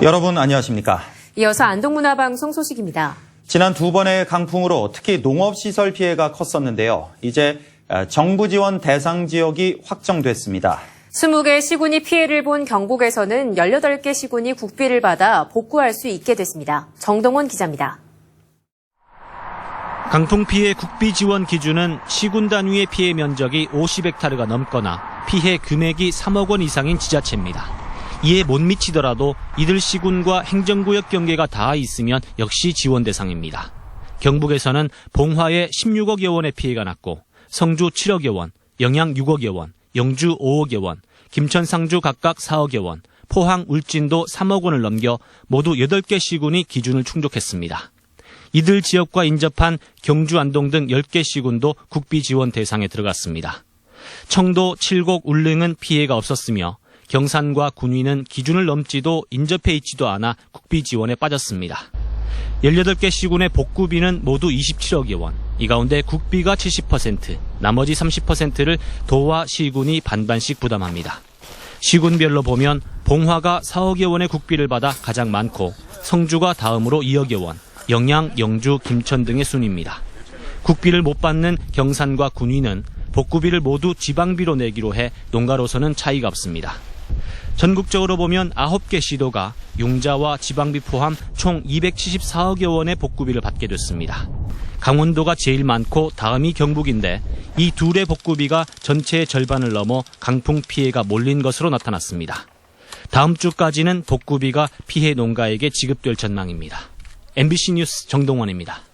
여러분 안녕하십니까? 이어서 안동문화방송 소식입니다. 지난 두 번의 강풍으로 특히 농업시설 피해가 컸었는데요. 이제 정부 지원 대상 지역이 확정됐습니다. 20개 시군이 피해를 본 경북에서는 18개 시군이 국비를 받아 복구할 수 있게 됐습니다. 정동원 기자입니다. 강풍 피해 국비 지원 기준은 시군 단위의 피해 면적이 50헥타르가 넘거나 피해 금액이 3억 원 이상인 지자체입니다. 이에 못 미치더라도 이들 시군과 행정구역 경계가 닿아 있으면 역시 지원 대상입니다. 경북에서는 봉화에 16억여 원의 피해가 났고 성주 7억여 원, 영양 6억여 원, 영주 5억여 원, 김천 상주 각각 4억여 원, 포항 울진도 3억 원을 넘겨 모두 8개 시군이 기준을 충족했습니다. 이들 지역과 인접한 경주 안동 등 10개 시군도 국비 지원 대상에 들어갔습니다. 청도, 칠곡, 울릉은 피해가 없었으며 경산과 군위는 기준을 넘지도 인접해 있지도 않아 국비 지원에 빠졌습니다. 18개 시군의 복구비는 모두 27억여 원. 이 가운데 국비가 70%, 나머지 30%를 도와 시군이 반반씩 부담합니다. 시군별로 보면 봉화가 4억여 원의 국비를 받아 가장 많고 성주가 다음으로 2억여 원, 영양, 영주, 김천 등의 순입니다. 국비를 못 받는 경산과 군위는 복구비를 모두 지방비로 내기로 해 농가로서는 차이가 없습니다. 전국적으로 보면 9개 시도가 용자와 지방비 포함 총 274억여 원의 복구비를 받게 됐습니다. 강원도가 제일 많고 다음이 경북인데 이 둘의 복구비가 전체의 절반을 넘어 강풍 피해가 몰린 것으로 나타났습니다. 다음 주까지는 복구비가 피해 농가에게 지급될 전망입니다. MBC 뉴스 정동원입니다.